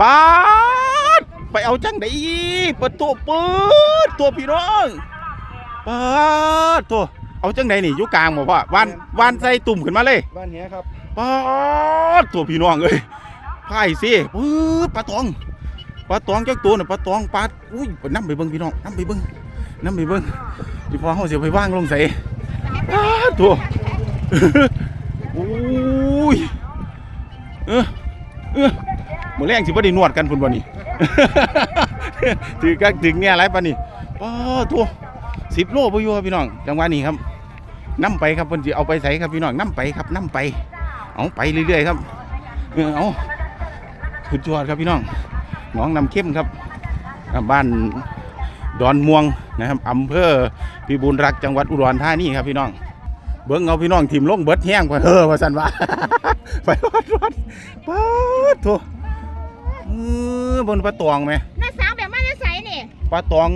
ปาดไปเอาจังไดเปิดตัวเปิดตัวพี่น้องปาดตัวเอาจังไดนี่อยู่กลางบ่พ่อวานวานใส่ตุ่มขึ้นมาเลยบ้านเนี้ยครับปาดตัวพี่น้องเอ้ยไพ่สิปื๊ดปลาตองปลาตองจักตัวน่ะปลาตองปลาอุ้ยนํไปเบิ่งพี่น้องนํไปเบิ่งนํไปเบิ่งที่พอเฮาสิเอาไปวางลงใส่ปาดตัวอุ้ยเออเออ มื้อแรงสิบ่ได้นวดกันพุ่นบ่นี่ ถือกักถึงเนี่ยอะไรปะนี่ป้าทั่ว10โลบ่อยู่ครับพี่น้องจังหวะนี้ครับนํไปครับเพิ่นสิเอาไปใส่ครับพี่น้องนํไปครับนํไป เอาไปเรื่อยๆครับเออเอาสุดยอดครับพี่น้องหน้องนำเข้มครับบ้านดอนม่วงนะครับอำเภอพิบูลรักษ์จังหวัดอุดรธานีครับพี่น้องเบิ้งเอาพี่น้องทีมลงเบิดแห้งกว่าเออว่าสันว่า ไปวัดวัดป๊าดโถเออบนปลาตองไหมน้าสาวแบบมาจะใส่นี่ปลาตอง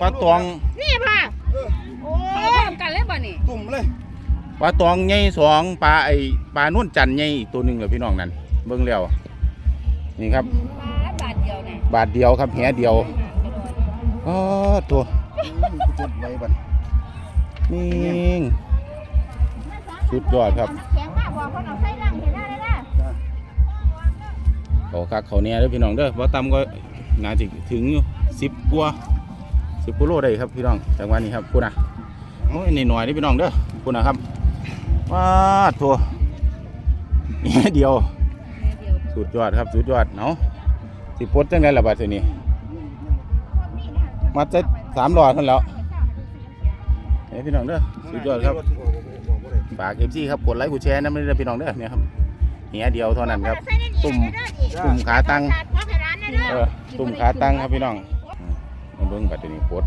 ปลาตองนี่ป่ะโอ้เขาพร้อมกันเลยบ่นี่ตุ่มเลยปลาตองใหญ่สองปลาไอปลานุ่นจันทร์ใหญ่อีกตัวหนึ่งเหรอพี่น้องนั่นเบิ้งแล้วนี่ครับบาทเดียวเนี่ยบาทเดียวครับแหเดียวอ๋อตัวจดไว้บัดนี่สุดยอดครับแข็งมากบอกคนเอาใส่ลังเห็นได้ เลยนะเขาคักเขาเนี่ยเด้อพี่น้องเด้อว่าต่ำก็น่าจะถึงอยู่สิบกว่าสิบกิโลได้ครับพี่น้องจังหวะนี้ครับพูดนะโอ้ยนี่หน่อยนี่พี่น้องเด้อพูดนะครับว้าทัวนี่เดียว สุดยอดครับสุดยอดเนาะสิปดจังไดล่ะบัดทีนี้มาจะสามหลอดท่านั้นแล้วเฮ้ยพี่น้องเด้อสุดยอดครับฝากเอฟซีครับกดไลค์กดแชร์นะไม่ได้พี่น้องเด้อเนี่ยครับ เหียเดียวเท่านั้นครับ ตุ่มตุ่มขาตั้งขาดพ่อให้ร้านได้เด้อเออตุ่มขาตั้งครับพี่น้องอืมมาเบิ่งบัดนี้โคตร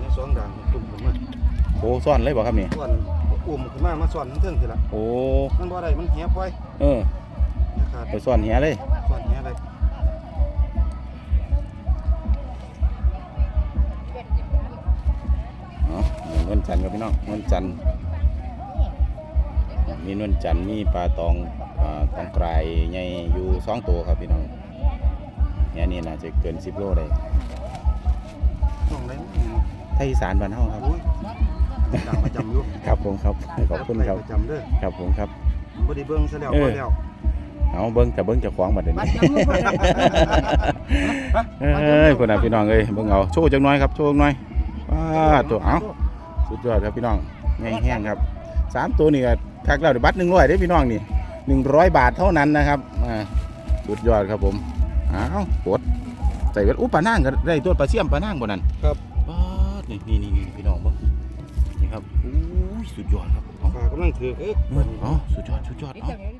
นี่สองด่างตุ่มขึ้นมาโอ้ซ่อนเลยบ่ครับนี่ส่วนอุ้มขึ้นมามาส่วนทั้งเทิงทีละโอ้มันบ่ได้มันเหี้ยปล่อยเออขาดไปซ่อนเหียเลยส่วนเหี้ยเลยเนาะมีนวลจันทร์ครับพี่น้องนวลจันทร์ มีนวลจันทร์มีปลาตองอ่าตองกรายใหญ่อยู่สองตัวครับพี่น้องเนี่ยนี่น่าจะเกินสิบโลได้ต้องได้ไทยอีสานบ้านเฮาครับโอ้ยด่างประจำอยู่ครับผมครับขอบคุณครับประจำเด้อครับผมครับบ่ได้เบิ่งซะแล้วเออบ่แล้วเอาเบิ้งแต่เบิ้งเจะขวางบัดเดี๋ยวนี้เอ้ยคนน่ะพี่น้องเอ้ยเบิ่งเอาโชว์จังน้อยครับโชว์จักหน้อยว้าตัวเอาสุดยอดครับพี่น้องใหญ่แห้งครับ สามตัวนี่ก็ทักแล้วเดี๋ยวบัตรหนึ่งร้อยได้อพี่น้องนี่หนึ่งร้อยบาทเท่านั้นนะครับอ่าสุดยอดครับผมเอากดใส่เวทอู้ปลานั่งก็ได้ตัวปลาเสี่ยมปลานั่งบนนั้นครับว้าดนี่นี่นี่นี่พี่น้องเบิ่งนี่ครับอู้ยสุดยอดครับเอาปลากำลังถือเอ๊ะเอาสุดยอดสุดยอดนี่เอาจังเลย